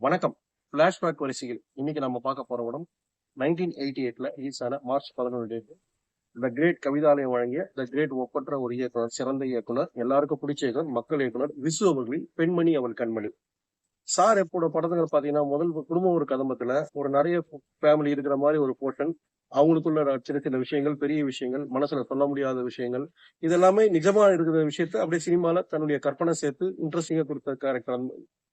வணக்கம். பிளாஷ்பேக் வரிசையில் இன்னைக்கு நம்ம பார்க்க போற படம் நைன்டீன் எயிட்டி எயிட்ல ரிலீஸ் ஆன மார்ச் பதினொன்று டேட் த கிரேட் கவிதாலயம் வழங்கிய த கிரேட் ஒப்பற்ற ஒரு இயக்குனர் சிறந்த இயக்குனர் எல்லாருக்கும் பிடிச்ச இயக்குனர் மக்கள் இயக்குனர் விசு அவர்களின் பெண்மணி அவள் கண்மணி. சார் எப்போட படத்துல பாத்தீங்கன்னா முதல் குடும்ப ஒரு கதம்பத்துல ஒரு நிறைய ஃபேமிலி இருக்கிற மாதிரி ஒரு போர்ஷன் அவங்களுக்குள்ள சின்ன சின்ன விஷயங்கள் பெரிய விஷயங்கள் மனசுல சொல்ல முடியாத விஷயங்கள் இதெல்லாமே நிஜமா இருக்கிற விஷயத்த அப்படியே சினிமால தன்னுடைய கற்பனை சேர்த்து இன்ட்ரெஸ்டிங்கா கொடுத்த கேரக்டர்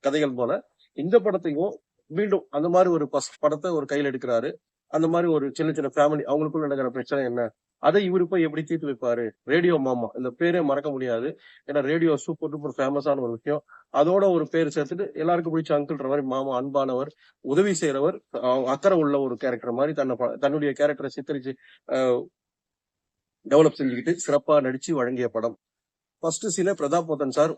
கதைகள் போல இந்த படத்தையும் மீண்டும் அந்த மாதிரி ஒரு பஸ் படத்தை ஒரு கையில் எடுக்கிறாரு. அந்த மாதிரி ஒரு சின்ன சின்ன ஃபேமிலி அவங்களுக்குள்ள நடக்கிற பிரச்சனை என்ன? அதை இவரு போய் எப்படி தீர்த்து வைப்பாரு? ரேடியோ மாமா. இந்த பேரே மறக்க முடியாது. ஏன்னா ரேடியோ சூப்பர் டூப்பர் ஃபேமஸான ஒரு விஷயம். அதோட ஒரு பேர் சேர்த்துட்டு எல்லாருக்கும் பிடிச்ச அங்கிள்ன்ற மாதிரி மாமா அன்பானவர் உதவி செய்யறவர் அக்கறை உள்ள ஒரு கேரக்டர் மாதிரி தன்னை ப- தன்னுடைய கேரக்டரை சித்தரிச்சு டெவலப் செஞ்சுக்கிட்டு சிறப்பா நடிச்சு வழங்கிய படம். ஃபர்ஸ்ட் சீனே பிரதாப் மோதன் சார்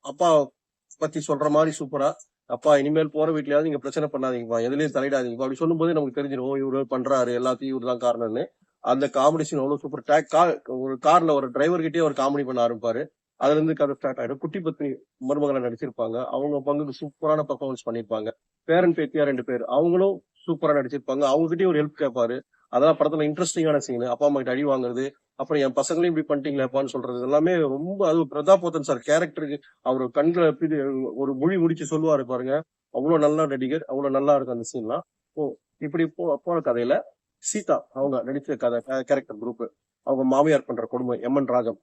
அப்பா பத்தி சொல்ற மாதிரி சூப்பரா அப்பா இனிமேல் போற வீட்லயாவது நீங்க பிரச்சனை பண்ணாதீங்கப்பா. எதுலயும் தலையிடாதீங்கப்பா. அப்படி சொல்லும்போதே நமக்கு தெரிஞ்சிடும் ஓ, இவரு பண்றாரு. எல்லாத்தையும் இவரு தான் காரணம்னு. அந்த காமெடி சீன் அவ்வளவு சூப்பர் டேக் கார் ஒரு கார்ல ஒரு டிரைவர் கிட்டே ஒரு காமெடி பண்ண ஆரம்பிப்பாரு. அதுல இருந்து கதை ஸ்டார்ட் ஆயிடும். குட்டி பத்னி மருமகளை நடிச்சிருப்பாங்க. அவங்க பங்குக்கு சூப்பரான பர்ஃபார்மன்ஸ் பண்ணிருப்பாங்க பேரன் பேத்தியா ரெண்டு பேர் அவங்களும் சூப்பரா நடிச்சிருப்பாங்க. அவங்க கிட்டே ஒரு ஹெல்ப் கேட்பாரு. அதெல்லாம் படத்துல இன்ட்ரெஸ்டிங்கான சீன் அப்பா அம்மா கிட்ட அடி வாங்குறது. அப்புறம் என் பசங்களையும் இப்படி பண்ணிட்டீங்களேப்பான்னு சொல்றது. எல்லாமே ரொம்ப அது பிரதாபோத்தன் சார் கேரக்டருக்கு அவர் கண்களை பிடி ஒரு மொழி முடிச்சு சொல்லுவாரு பாருங்க. அவ்வளவு நல்லா நடிகர் அவ்வளவு நல்லா இருக்கும் அந்த சீன்லாம் ஓ இப்படி போ போன கதையில சீதா அவங்க நடித்த கதை கேரக்டர் குரூப் அவங்க மாமியார் பண்ற குடும்பம் எம் என் ராஜம்.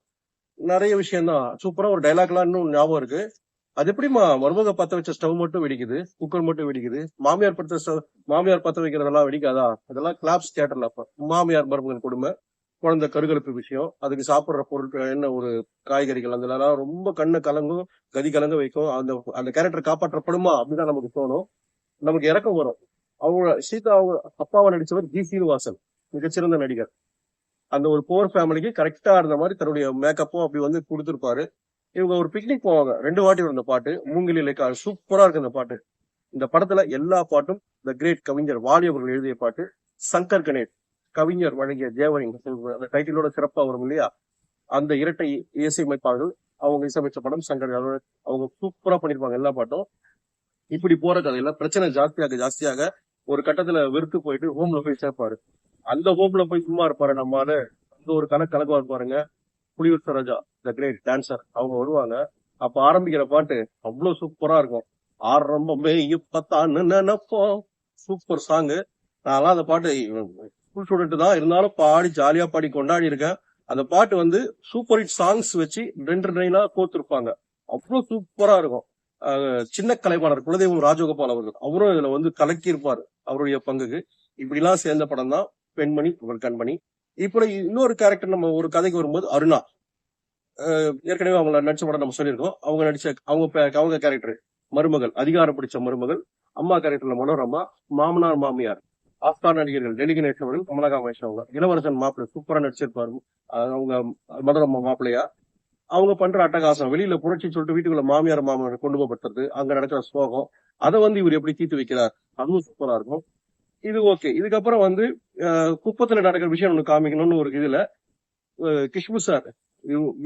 நிறைய விஷயம் தான். சூப்பரா ஒரு டைலாக்லாம் இன்னும் ஞாபகம் இருக்கு. அது எப்படிமா மருமக பத்த வச்ச ஸ்டவ் மட்டும் வெடிக்குது குக்கர் மட்டும் வெடிக்குது மாமியார் பத்த ஸ்டவ் மாமியார் பத்த வைக்கிறதெல்லாம் வெடிக்காதா? அதெல்லாம் கிளாப்ஸ் தியேட்டர்ல அப்ப. மாமியார் மருமகன் குடும்பம் குழந்தை கருகலப்பு விஷயம் அதுக்கு சாப்பிடுற பொருட்கள் என்ன ஒரு காய்கறிகள் அதெல்லாம் ரொம்ப கண்ணை கலங்கும் கதி கலங்க வைக்கும். அந்த அந்த கேரக்டர் காப்பாற்றப்படுமா? அப்படிதான் நமக்கு தோணும். நமக்கு இறக்கம் வரும். அவங்க சீதா அவங்க அப்பாவை நடிச்சவர் ஜி சீனிவாசன் மிகச்சிறந்த நடிகர். அந்த ஒரு போர் ஃபேமிலிக்கு கரெக்டா இருந்த மாதிரி தன்னுடைய மேக்கப்பும் அப்படி வந்து கொடுத்துருப்பாரு. இவங்க ஒரு பிக்னிக் போவாங்க. ரெண்டு வாட்டி வரும் இந்த பாட்டு மூங்கிலி லைக்கா சூப்பரா இருக்கு இந்த பாட்டு. இந்த படத்துல எல்லா பாட்டும் த கிரேட் கவிஞர் வாலி அவர்கள் எழுதிய பாட்டு சங்கர் கணேஷ் கவிஞர் வழங்கிய ஜேவரிங் அந்த டைட்டிலோட சிறப்பா வரும் இல்லையா? அந்த இரட்டை இசையமைப்பாளர்கள் அவங்க இசையமைச்ச படம் சங்கர் அவங்க சூப்பரா பண்ணிருப்பாங்க எல்லா பாட்டும். இப்படி போற கதையில பிரச்சனை ஜாஸ்தியாக ஜாஸ்தியாக ஒரு கட்டத்துல வெறுத்து போயிட்டு ஹோம்ல போய் சேர்ப்பாரு. அந்த ஹோம்ல போய் சும்மா இருப்பாரு நம்மால. அந்த ஒரு கணக்கு கணக்கு பாருங்க. Puliyur Saroja the great dancer அவங்க வருவாங்க. அப்ப ஆரம்பிக்கிற பாட்டு அவ்வளவு சூப்பரா இருக்கும். ஆரம்பமே இப்பத்தான் நினைப்போம். சூப்பர் சாங் நான்லாம் அந்த பாட்டு ஸ்கூல் ஸ்டூடெண்ட் தான். இருந்தாலும் பாடி ஜாலியா பாடி கொண்டாடி இருக்கேன். அந்த பாட்டு வந்து சூப்பர் ஹிட் சாங்ஸ் வச்சு ரெண்டு லைனா கோத்துருப்பாங்க அவ்வளவு சூப்பரா இருக்கும். சின்ன கலைவாணர் குலதெய்வம் ராஜகோபால் அவர்கள். அவரும் இதுல வந்து கலக்கி இருப்பாரு அவருடைய பங்குக்கு. இப்படிலாம் சேர்ந்த படம் தான் பெண்மணி ஒரு கண்மணி. இப்படி இன்னொரு கேரக்டர் நம்ம ஒரு கதைக்கு வரும்போது அருணா. ஏற்கனவே அவங்கள நடிச்ச படம் நம்ம சொல்லியிருக்கோம். அவங்க நடிச்ச அவங்க அவங்க கேரக்டர் மருமகள் அதிகாரம் பிடிச்ச மருமகள் அம்மா கேரக்டர்ல மனோரமா மாமனார் மாமியார் ஆஸ்கார் நடிகர்கள் டெல்லி கணேஷ் அவர்கள் கமலகா மகேஷ் அவங்க இளவரசன் மாப்பிள்ளை சூப்பரா நடிச்சிருப்பாரு. அவங்க மனோரமா மாப்பிள்ளையா? அவங்க பண்ற அட்டகாசம் வெளியில புரட்சி சொல்லிட்டு வீட்டுக்குள்ள மாமியார் மாமனார் கொண்டு போகப்பட்டது அங்க நடக்கிற ஸ்லோகம் அதை வந்து இவர் எப்படி தீர்த்து வைக்கிறார்? அதுவும் சூப்பரா இருக்கும். இது ஓகே இதுக்கப்புறம் வந்து குப்பத்துல நடக்கிற விஷயம் ஒண்ணு காமிக்கணும்னு ஒரு இதுல கிஷ்பு சார்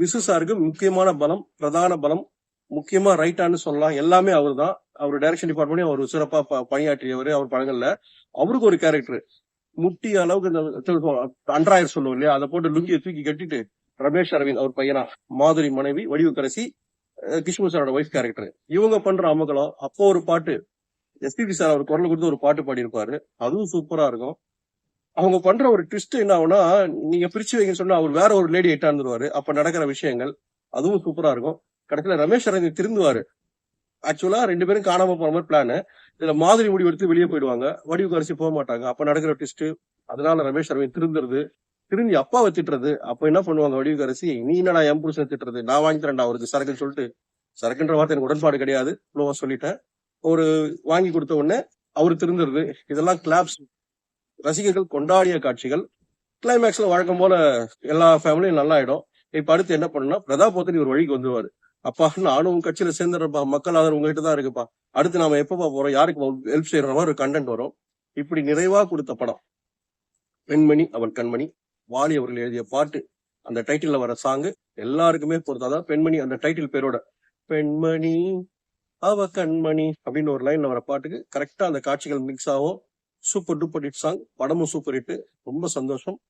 விசு சாருக்கு முக்கியமான பலம் பிரதான பலம் முக்கியமா ரைட்டான்னு சொல்லலாம். எல்லாமே அவர் தான் அவர் டைரக்ஷன் டிபார்ட்மெண்ட் அவர் சிறப்பா பணியாற்றியவர் அவர் படங்கள்ல அவருக்கு ஒரு கேரக்டர் முட்டி அளவுக்கு இந்த அன்றாயர் சொல்லுவோம் இல்லையா? அதை போட்டு லுங்கியை தூக்கி கட்டிட்டு ரமேஷ் அரவிந்த் அவர் பையனா மாதுரி மனைவி வடிவுக்கரசி அஹ், சாரோட ஒய்ஃப் கேரக்டர் இவங்க பண்ற அமகலம் அப்போ ஒரு பாட்டு எஸ்பிபி சார் அவர் குரல் கொடுத்து ஒரு பாட்டு பாடியிருப்பாரு. அதுவும் சூப்பரா இருக்கும். அவங்க பண்ற ஒரு ட்விஸ்ட் என்ன ஆகும்னா நீங்க பிரிச்சு வைங்க சொன்னா அவர் வேற ஒரு லேடி எட்டாந்துருவாரு அப்ப நடக்கிற விஷயங்கள் அதுவும் சூப்பரா இருக்கும். கடைசியில ரமேஷ் அரவிந்த் திருந்துவாரு. ஆக்சுவலா ரெண்டு பேரும் காணாம போற மாதிரி பிளான் இதுல மாதிரி முடிவு எடுத்து வெளியே போயிடுவாங்க. வடிவு கரைச்சி போக மாட்டாங்க. அப்ப நடக்கிற ட்விஸ்ட் அதனால ரமேஷ் அரவிந்த் திருந்துருது திரும்பி அப்பாவை திட்டுறது அப்ப என்ன பண்ணுவாங்க வடிவுக்கரசி நீ என்னடா என் புருஷனை திட்டுறது நான் வாங்கி தரேன்டா அவருக்கு சரக்குன்னு சொல்லிட்டு. சரக்குன்ற வார்த்தை எனக்கு உடன்பாடு கிடையாது. ஃப்ளோவா சொல்லிட்டேன். ஒரு வாங்கி கொடுத்த உடனே அவரு திருந்துருது இதெல்லாம் கிளாப்ஸ் ரசிகர்கள் கொண்டாடிய காட்சிகள். கிளைமேக்ஸ்ல வழக்கம் போல எல்லா ஃபேமிலியும் நல்லா ஆயிடும் இப்ப அடுத்து என்ன பண்ணுனா பிரதாப் ஒரு வழிக்கு வந்துருவாரு. அப்பா நானும் உங்க கட்சியில சேர்ந்துறப்பா மக்கள் ஆதரவு உங்ககிட்ட தான் இருக்குப்பா. அடுத்து நாம எப்பப்பா போறோம்? யாருக்கு ஹெல்ப் செய்யற மாதிரி ஒரு கண்டென்ட் வரும். இப்படி நிறைவா கொடுத்த படம். பெண்மணி அவள் கண்மணி. வாலி அவர்கள் எழுதிய பாட்டு அந்த டைட்டில்ல வர சாங் எல்லாருக்குமே பொறுத்தாதான் பெண்மணி அந்த டைட்டில் பேரோட பெண்மணி அவ கண்மணி அப்படின்னு ஒரு லைன்ல வர பாட்டுக்கு கரெக்டா அந்த காட்சிகள் மிக்ஸ் ஆகும். சூப்பர் டூப்பர் ஹிட் சாங் படமும் சூப்பர் ஹிட் ரொம்ப சந்தோஷம்.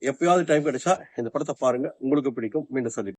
எப்பயாவது டைம் கிடைச்சா இந்த படத்தை பாருங்க. உங்களுக்கு பிடிக்கும். மீண்டும் சொல்லி